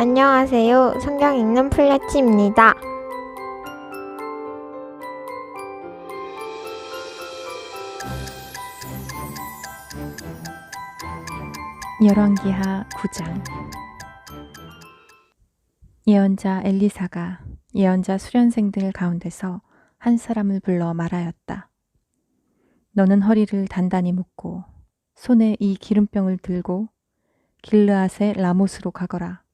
안녕하세요. 성경 읽는 플래치입니다. 열왕기하 9장 예언자 엘리사가 예언자 수련생들 가운데서 한 사람을 불러 말하였다. 너는 허리를 단단히 묶고 손에 이 기름병을 들고 길르앗의 라못으로 가거라.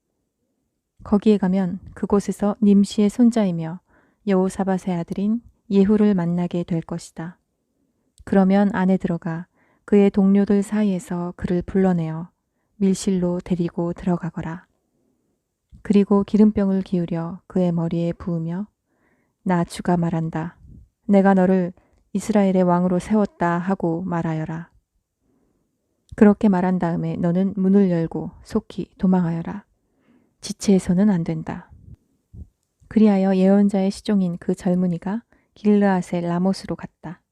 거기에 가면 그곳에서 님시의 손자이며 여호사밧의 아들인 예후를 만나게 될 것이다. 그러면 안에 들어가 그의 동료들 사이에서 그를 불러내어 밀실로 데리고 들어가거라. 그리고 기름병을 기울여 그의 머리에 부으며 나 주가 말한다. 내가 너를 이스라엘의 왕으로 세웠다 하고 말하여라. 그렇게 말한 다음에 너는 문을 열고 속히 도망하여라. 지체해서는 안 된다. 그리하여 예언자의 시종인 그 젊은이가 길르앗의 라못으로 갔다.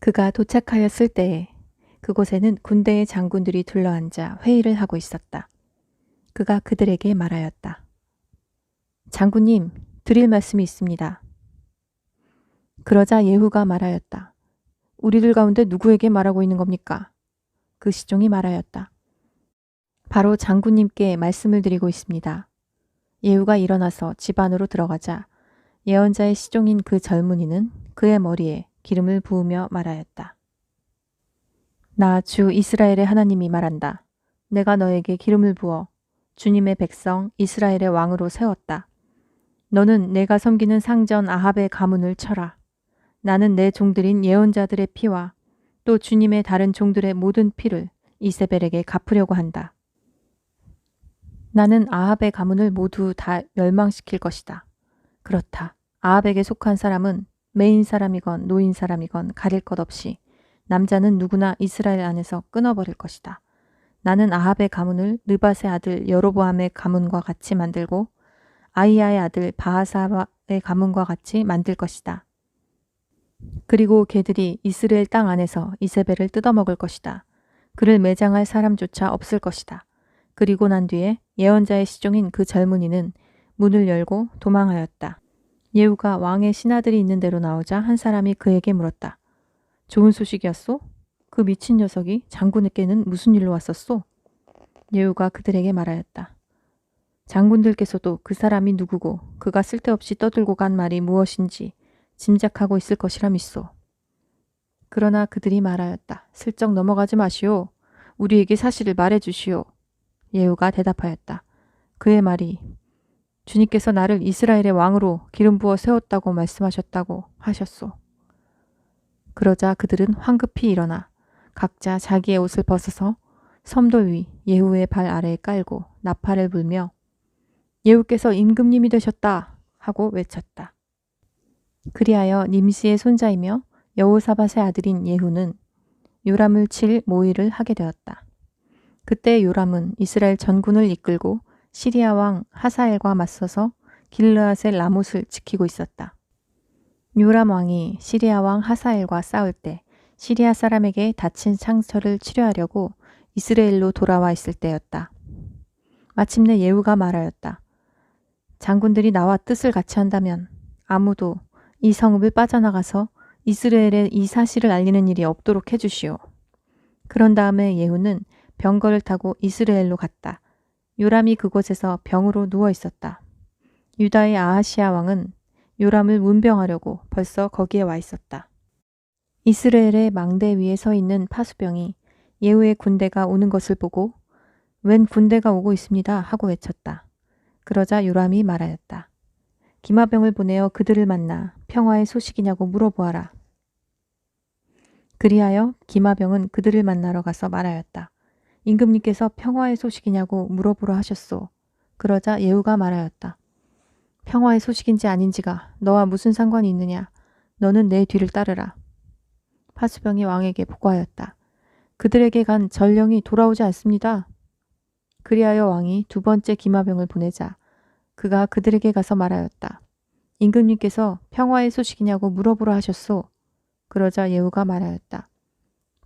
그가 도착하였을 때에 그곳에는 군대의 장군들이 둘러앉아 회의를 하고 있었다. 그가 그들에게 말하였다. 장군님, 드릴 말씀이 있습니다. 그러자 예후가 말하였다. 우리들 가운데 누구에게 말하고 있는 겁니까? 그 시종이 말하였다. 바로 장군님께 말씀을 드리고 있습니다. 예후가 일어나서 집 안으로 들어가자 예언자의 시종인 그 젊은이는 그의 머리에 기름을 부으며 말하였다. 나 주 이스라엘의 하나님이 말한다. 내가 너에게 기름을 부어 주님의 백성 이스라엘의 왕으로 세웠다. 너는 내가 섬기는 상전 아합의 가문을 쳐라. 나는 내 종들인 예언자들의 피와 또 주님의 다른 종들의 모든 피를 이세벨에게 갚으려고 한다. 나는 아합의 가문을 모두 다 멸망시킬 것이다. 그렇다. 아합에게 속한 사람은 메인 사람이건 노인 사람이건 가릴 것 없이 남자는 누구나 이스라엘 안에서 끊어버릴 것이다. 나는 아합의 가문을 느밧의 아들 여로보암의 가문과 같이 만들고 아이야의 아들 바하사의 가문과 같이 만들 것이다. 그리고 개들이 이스라엘 땅 안에서 이세벨을 뜯어먹을 것이다. 그를 매장할 사람조차 없을 것이다. 그리고 난 뒤에 예언자의 시종인 그 젊은이는 문을 열고 도망하였다. 예후가 왕의 신하들이 있는 대로 나오자 한 사람이 그에게 물었다. 좋은 소식이었소? 그 미친 녀석이 장군에게는 무슨 일로 왔었소? 예후가 그들에게 말하였다. 장군들께서도 그 사람이 누구고 그가 쓸데없이 떠들고 간 말이 무엇인지 짐작하고 있을 것이라 믿소. 그러나 그들이 말하였다. 슬쩍 넘어가지 마시오. 우리에게 사실을 말해 주시오. 예후가 대답하였다. 그의 말이 주님께서 나를 이스라엘의 왕으로 기름 부어 세웠다고 말씀하셨다고 하셨소. 그러자 그들은 황급히 일어나 각자 자기의 옷을 벗어서 섬돌 위 예후의 발 아래에 깔고 나팔을 불며 예후께서 임금님이 되셨다 하고 외쳤다. 그리하여 님시의 손자이며 여호사밧의 아들인 예후는 요람을 칠 모의를 하게 되었다. 그때 요람은 이스라엘 전군을 이끌고 시리아 왕 하사엘과 맞서서 길르앗의 라못을 지키고 있었다. 요람 왕이 시리아 왕 하사엘과 싸울 때 시리아 사람에게 다친 상처를 치료하려고 이스라엘로 돌아와 있을 때였다. 마침내 예후가 말하였다. 장군들이 나와 뜻을 같이 한다면 아무도 이 성읍을 빠져나가서 이스라엘에 이 사실을 알리는 일이 없도록 해주시오. 그런 다음에 예후는 병거를 타고 이스라엘로 갔다. 요람이 그곳에서 병으로 누워 있었다. 유다의 아하시아 왕은 요람을 문병하려고 벌써 거기에 와 있었다. 이스라엘의 망대 위에 서 있는 파수병이 예후의 군대가 오는 것을 보고 웬 군대가 오고 있습니다 하고 외쳤다. 그러자 요람이 말하였다. 기마병을 보내어 그들을 만나 평화의 소식이냐고 물어보아라. 그리하여 기마병은 그들을 만나러 가서 말하였다. 임금님께서 평화의 소식이냐고 물어보러 하셨소. 그러자 예후가 말하였다. 평화의 소식인지 아닌지가 너와 무슨 상관이 있느냐. 너는 내 뒤를 따르라. 파수병이 왕에게 보고하였다. 그들에게 간 전령이 돌아오지 않습니다. 그리하여 왕이 두 번째 기마병을 보내자 그가 그들에게 가서 말하였다. 임금님께서 평화의 소식이냐고 물어보러 하셨소. 그러자 예후가 말하였다.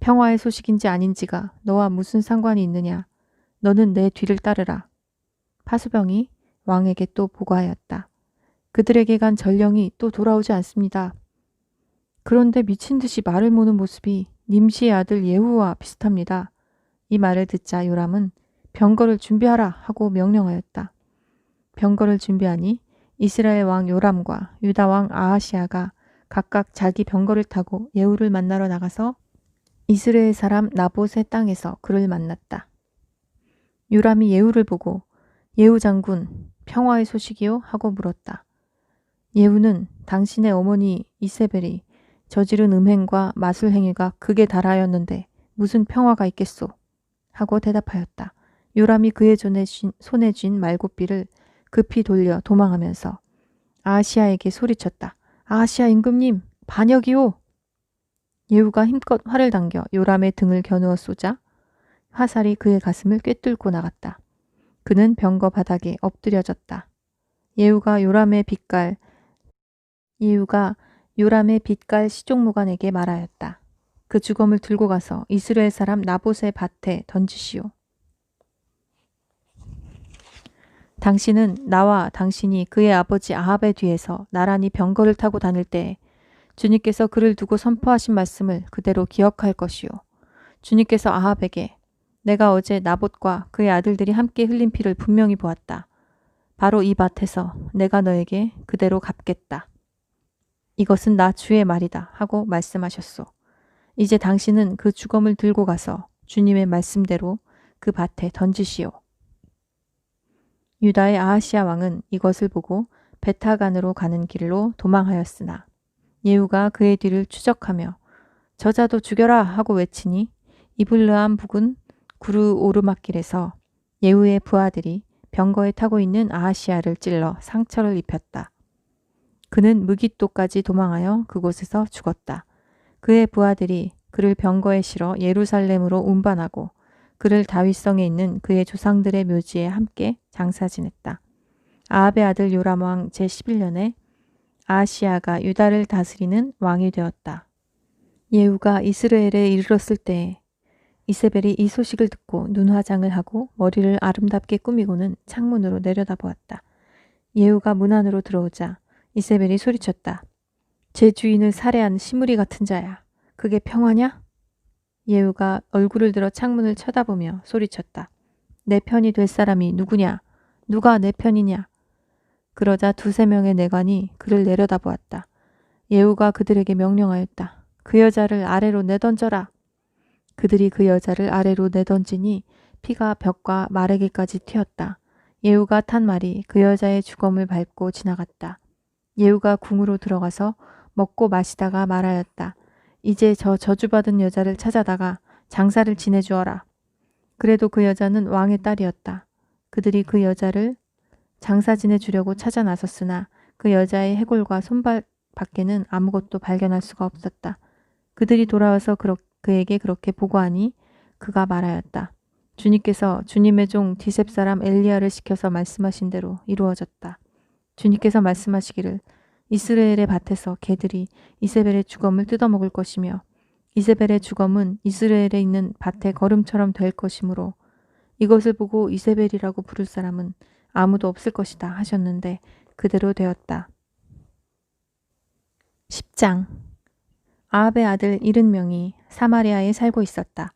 평화의 소식인지 아닌지가 너와 무슨 상관이 있느냐. 너는 내 뒤를 따르라. 파수병이 왕에게 또 보고하였다. 그들에게 간 전령이 또 돌아오지 않습니다. 그런데 미친 듯이 말을 모는 모습이 님시의 아들 예후와 비슷합니다. 이 말을 듣자 요람은 병거를 준비하라 하고 명령하였다. 병거를 준비하니 이스라엘 왕 요람과 유다 왕 아하시아가 각각 자기 병거를 타고 예후를 만나러 나가서 이스라엘 사람 나봇의 땅에서 그를 만났다. 요람이 예후를 보고 예후 장군 평화의 소식이요 하고 물었다. 예후는 당신의 어머니 이세벨이 저지른 음행과 마술 행위가 극에 달하였는데 무슨 평화가 있겠소? 하고 대답하였다. 요람이 그의 쥔, 손에 쥔 말고삐를 급히 돌려 도망하면서 아시아에게 소리쳤다. 아시아 임금님, 반역이오! 예후가 힘껏 활을 당겨 요람의 등을 겨누어 쏘자 화살이 그의 가슴을 꿰뚫고 나갔다. 그는 병거 바닥에 엎드려졌다. 예후가 요람의 빛깔 예후가 요람의 빛깔 시종무관에게 말하였다. 그 주검을 들고 가서 이스라엘 사람 나봇의 밭에 던지시오. 당신은 나와 당신이 그의 아버지 아합의 뒤에서 나란히 병거를 타고 다닐 때 주님께서 그를 두고 선포하신 말씀을 그대로 기억할 것이요. 주님께서 아합에게 내가 어제 나봇과 그의 아들들이 함께 흘린 피를 분명히 보았다. 바로 이 밭에서 내가 너에게 그대로 갚겠다. 이것은 나 주의 말이다 하고 말씀하셨소. 이제 당신은 그 주검을 들고 가서 주님의 말씀대로 그 밭에 던지시오. 유다의 아하시아 왕은 이것을 보고 베타간으로 가는 길로 도망하였으나 예후가 그의 뒤를 추적하며 저자도 죽여라 하고 외치니 이블르암 북은 구르 오르막길에서 예후의 부하들이 병거에 타고 있는 아하시아를 찔러 상처를 입혔다. 그는 무기토까지 도망하여 그곳에서 죽었다. 그의 부하들이 그를 병거에 실어 예루살렘으로 운반하고 그를 다윗성에 있는 그의 조상들의 묘지에 함께 장사 지냈다. 아합의 아들 요람 왕 제11년에 아시아가 유다를 다스리는 왕이 되었다. 예후가 이스라엘에 이르렀을 때 이세벨이 이 소식을 듣고 눈화장을 하고 머리를 아름답게 꾸미고는 창문으로 내려다보았다. 예후가 문 안으로 들어오자 이세벨이 소리쳤다. 제 주인을 살해한 시무리 같은 자야. 그게 평화냐? 예후가 얼굴을 들어 창문을 쳐다보며 소리쳤다. 내 편이 될 사람이 누구냐? 누가 내 편이냐? 그러자 두세 명의 내관이 그를 내려다보았다. 예후가 그들에게 명령하였다. 그 여자를 아래로 내던져라. 그들이 그 여자를 아래로 내던지니 피가 벽과 마르기까지 튀었다. 예후가 탄 말이 그 여자의 주검을 밟고 지나갔다. 예후가 궁으로 들어가서 먹고 마시다가 말하였다. 이제 저 저주받은 여자를 찾아다가 장사를 지내주어라. 그래도 그 여자는 왕의 딸이었다. 그들이 그 여자를 장사 지내주려고 찾아 나섰으나 그 여자의 해골과 손발 밖에는 아무것도 발견할 수가 없었다. 그들이 돌아와서 그러, 그에게 그렇게 보고하니 그가 말하였다. 주님께서 주님의 종 디셉 사람 엘리야를 시켜서 말씀하신 대로 이루어졌다. 주님께서 말씀하시기를 이스라엘의 밭에서 개들이 이세벨의 주검을 뜯어먹을 것이며 이세벨의 주검은 이스라엘에 있는 밭의 걸음처럼 될 것이므로 이것을 보고 이세벨이라고 부를 사람은 아무도 없을 것이다 하셨는데 그대로 되었다. 10장 아합의 아들 70명이 사마리아에 살고 있었다.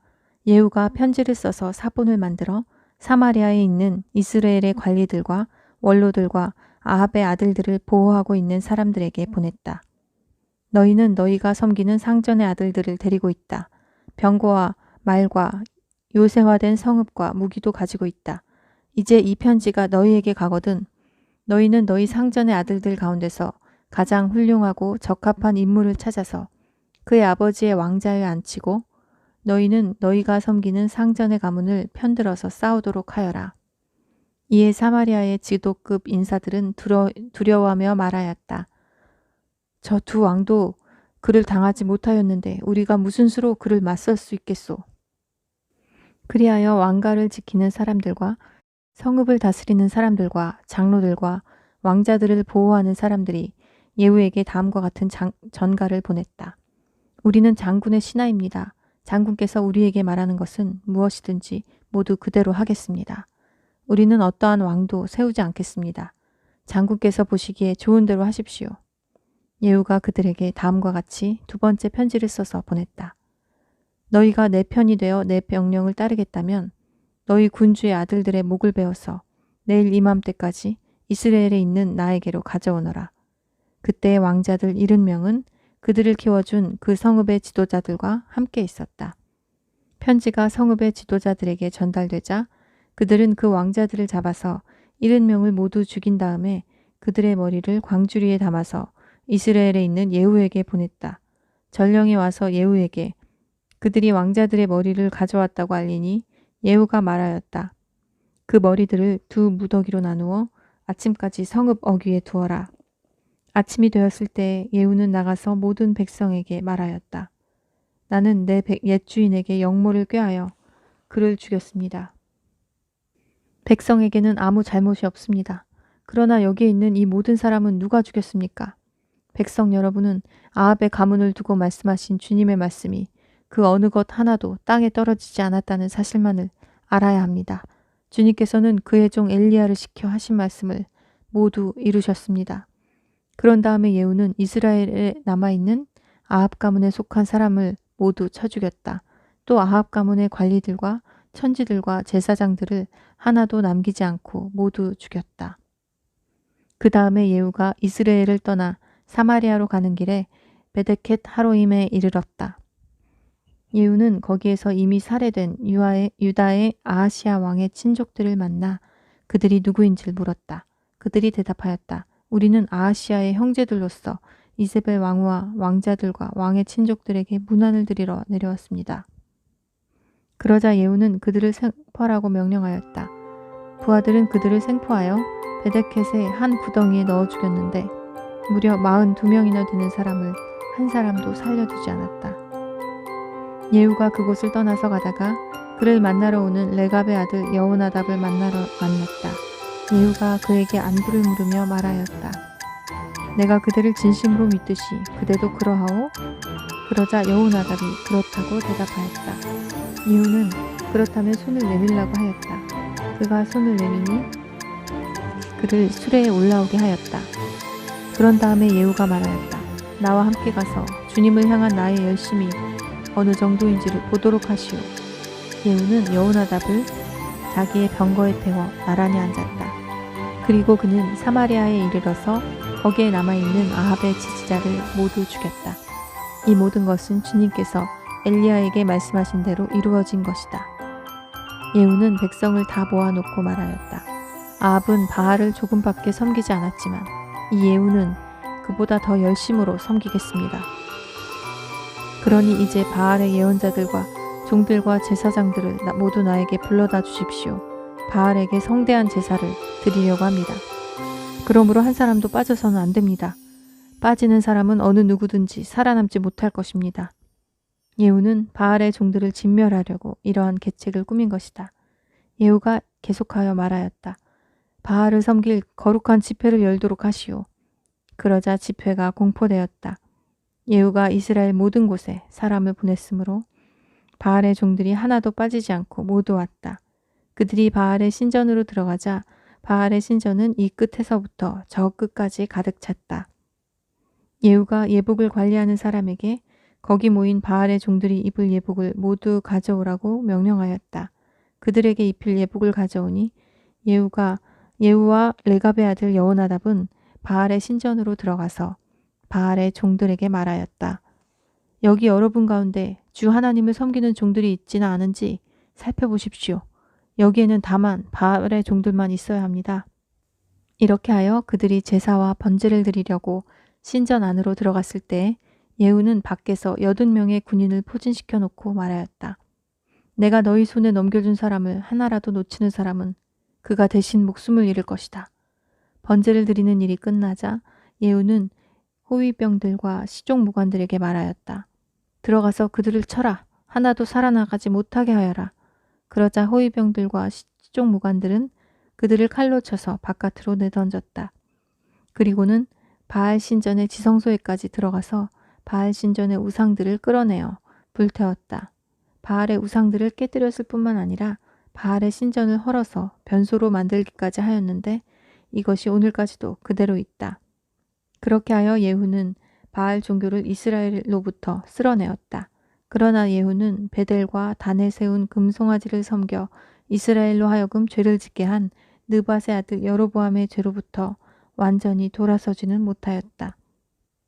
예후가 편지를 써서 사본을 만들어 사마리아에 있는 이스라엘의 관리들과 원로들과 아합의 아들들을 보호하고 있는 사람들에게 보냈다. 너희는 너희가 섬기는 상전의 아들들을 데리고 있다. 병거와 말과 요새화된 성읍과 무기도 가지고 있다. 이제 이 편지가 너희에게 가거든 너희는 너희 상전의 아들들 가운데서 가장 훌륭하고 적합한 인물을 찾아서 그의 아버지의 왕자에 앉히고 너희는 너희가 섬기는 상전의 가문을 편들어서 싸우도록 하여라. 이에 사마리아의 지도급 인사들은 두려, 두려워하며 말하였다. 저 두 왕도 그를 당하지 못하였는데 우리가 무슨 수로 그를 맞설 수 있겠소? 그리하여 왕가를 지키는 사람들과 성읍을 다스리는 사람들과 장로들과 왕자들을 보호하는 사람들이 예후에게 다음과 같은 장, 전가를 보냈다. 우리는 장군의 신하입니다. 장군께서 우리에게 말하는 것은 무엇이든지 모두 그대로 하겠습니다. 우리는 어떠한 왕도 세우지 않겠습니다. 장군께서 보시기에 좋은 대로 하십시오. 예후가 그들에게 다음과 같이 두 번째 편지를 써서 보냈다. 너희가 내 편이 되어 내 명령을 따르겠다면 너희 군주의 아들들의 목을 베어서 내일 이맘때까지 이스라엘에 있는 나에게로 가져오너라. 그때의 왕자들 일흔 명은 그들을 키워준 그 성읍의 지도자들과 함께 있었다. 편지가 성읍의 지도자들에게 전달되자 그들은 그 왕자들을 잡아서 일흔 명을 모두 죽인 다음에 그들의 머리를 광주리에 담아서 이스라엘에 있는 예후에게 보냈다. 전령이 와서 예후에게 그들이 왕자들의 머리를 가져왔다고 알리니 예후가 말하였다. 그 머리들을 두 무더기로 나누어 아침까지 성읍 어귀에 두어라. 아침이 되었을 때 예후는 나가서 모든 백성에게 말하였다. 나는 내 옛 주인에게 영모를 꾀하여 그를 죽였습니다. 백성에게는 아무 잘못이 없습니다. 그러나 여기에 있는 이 모든 사람은 누가 죽였습니까? 백성 여러분은 아합의 가문을 두고 말씀하신 주님의 말씀이 그 어느 것 하나도 땅에 떨어지지 않았다는 사실만을 알아야 합니다. 주님께서는 그의 종 엘리야를 시켜 하신 말씀을 모두 이루셨습니다. 그런 다음에 예후는 이스라엘에 남아있는 아합 가문에 속한 사람을 모두 쳐 죽였다. 또 아합 가문의 관리들과 천지들과 제사장들을 하나도 남기지 않고 모두 죽였다. 그 다음에 예후가 이스라엘을 떠나 사마리아로 가는 길에 베데켓 하로임에 이르렀다. 예후는 거기에서 이미 살해된 유아의, 유다의 아하시아 왕의 친족들을 만나 그들이 누구인지를 물었다. 그들이 대답하였다. 우리는 아하시아의 형제들로서 이세벨 왕후와 왕자들과 왕의 친족들에게 문안을 드리러 내려왔습니다. 그러자 예후는 그들을 생포하라고 명령하였다. 부하들은 그들을 생포하여 베데켓의 한 구덩이에 넣어 죽였는데 무려 42명이나 되는 사람을 한 사람도 살려두지 않았다. 예후가 그곳을 떠나서 가다가 그를 만나러 오는 레갑의 아들 여호나답을 만나러 만났다. 예후가 그에게 안부를 물으며 말하였다. 내가 그들을 진심으로 믿듯이 그대도 그러하오? 그러자 여호나답이 그렇다고 대답하였다. 예후는 그렇다면 손을 내밀라고 하였다. 그가 손을 내미니 그를 수레에 올라오게 하였다. 그런 다음에 예후가 말하였다. 나와 함께 가서 주님을 향한 나의 열심이 어느 정도인지를 보도록 하시오. 예후는 여호나답을 자기의 병거에 태워 나란히 앉았다. 그리고 그는 사마리아에 이르러서 거기에 남아있는 아합의 지지자를 모두 죽였다. 이 모든 것은 주님께서 엘리야에게 말씀하신 대로 이루어진 것이다. 예후는 백성을 다 모아놓고 말하였다. 아합은 바알을 조금밖에 섬기지 않았지만 이 예후는 그보다 더 열심으로 섬기겠습니다. 그러니 이제 바알의 예언자들과 종들과 제사장들을 모두 나에게 불러다 주십시오. 바알에게 성대한 제사를 드리려고 합니다. 그러므로 한 사람도 빠져서는 안 됩니다. 빠지는 사람은 어느 누구든지 살아남지 못할 것입니다. 예후는 바알의 종들을 진멸하려고 이러한 계책을 꾸민 것이다. 예후가 계속하여 말하였다. 바알을 섬길 거룩한 집회를 열도록 하시오. 그러자 집회가 공포되었다. 예후가 이스라엘 모든 곳에 사람을 보냈으므로 바알의 종들이 하나도 빠지지 않고 모두 왔다. 그들이 바알의 신전으로 들어가자 바알의 신전은 이 끝에서부터 저 끝까지 가득 찼다. 예후가 예복을 관리하는 사람에게 거기 모인 바알의 종들이 입을 예복을 모두 가져오라고 명령하였다. 그들에게 입힐 예복을 가져오니 예후가 예후와 레갑의 아들 여호나답은 바알의 신전으로 들어가서 바알의 종들에게 말하였다. 여기 여러분 가운데 주 하나님을 섬기는 종들이 있지는 않은지 살펴보십시오. 여기에는 다만 바알의 종들만 있어야 합니다. 이렇게 하여 그들이 제사와 번제를 드리려고 신전 안으로 들어갔을 때 예후는 밖에서 여든 명의 군인을 포진시켜 놓고 말하였다. 내가 너희 손에 넘겨준 사람을 하나라도 놓치는 사람은 그가 대신 목숨을 잃을 것이다. 번제를 드리는 일이 끝나자 예후는 호위병들과 시종 무관들에게 말하였다. 들어가서 그들을 쳐라. 하나도 살아나가지 못하게 하여라. 그러자 호위병들과 시종 무관들은 그들을 칼로 쳐서 바깥으로 내던졌다. 그리고는 바알 신전의 지성소에까지 들어가서 바알 신전의 우상들을 끌어내어 불태웠다. 바알의 우상들을 깨뜨렸을 뿐만 아니라 바알의 신전을 헐어서 변소로 만들기까지 하였는데 이것이 오늘까지도 그대로 있다. 그렇게 하여 예후는 바알 종교를 이스라엘로부터 쓸어내었다. 그러나 예후는 베델과 단에 세운 금송아지를 섬겨 이스라엘로 하여금 죄를 짓게 한 느밧의 아들 여로보암의 죄로부터 완전히 돌아서지는 못하였다.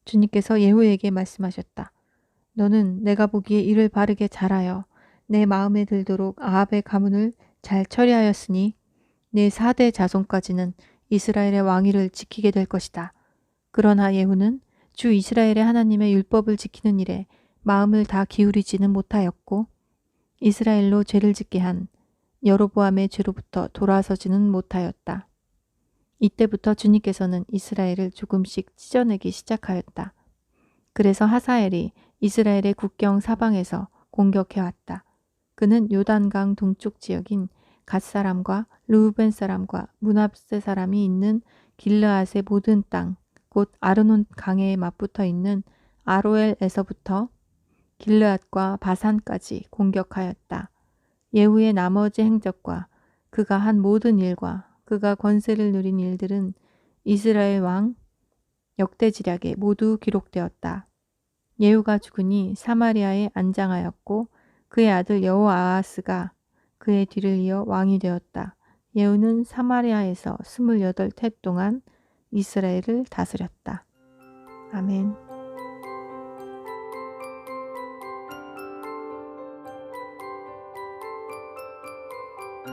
주님께서 예후에게 말씀하셨다. 너는 내가 보기에 이를 바르게 잘하여 내 마음에 들도록 아합의 가문을 잘 처리하였으니 내 사대 자손까지는 이스라엘의 왕위를 지키게 될 것이다. 그러나 예후는 주 이스라엘의 하나님의 율법을 지키는 일에 마음을 다 기울이지는 못하였고 이스라엘로 죄를 짓게 한 여로보암의 죄로부터 돌아서지는 못하였다. 이때부터 주님께서는 이스라엘을 조금씩 찢어내기 시작하였다. 그래서 하사엘이 이스라엘의 국경 사방에서 공격해 왔다. 그는 요단강 동쪽 지역인 갓 사람과 르우벤 사람과 문합세 사람이 있는 길르앗의 모든 땅, 곧 아르논 강에 맞붙어 있는 아로엘에서부터 길르앗과 바산까지 공격하였다. 예후의 나머지 행적과 그가 한 모든 일과 그가 권세를 누린 일들은 이스라엘 왕 역대지략에 모두 기록되었다. 예후가 죽으니 사마리아에 안장하였고 그의 아들 여호아하스가 그의 뒤를 이어 왕이 되었다. 예후는 사마리아에서 스물여덟 태 동안 이스라엘을 다스렸다. 아멘.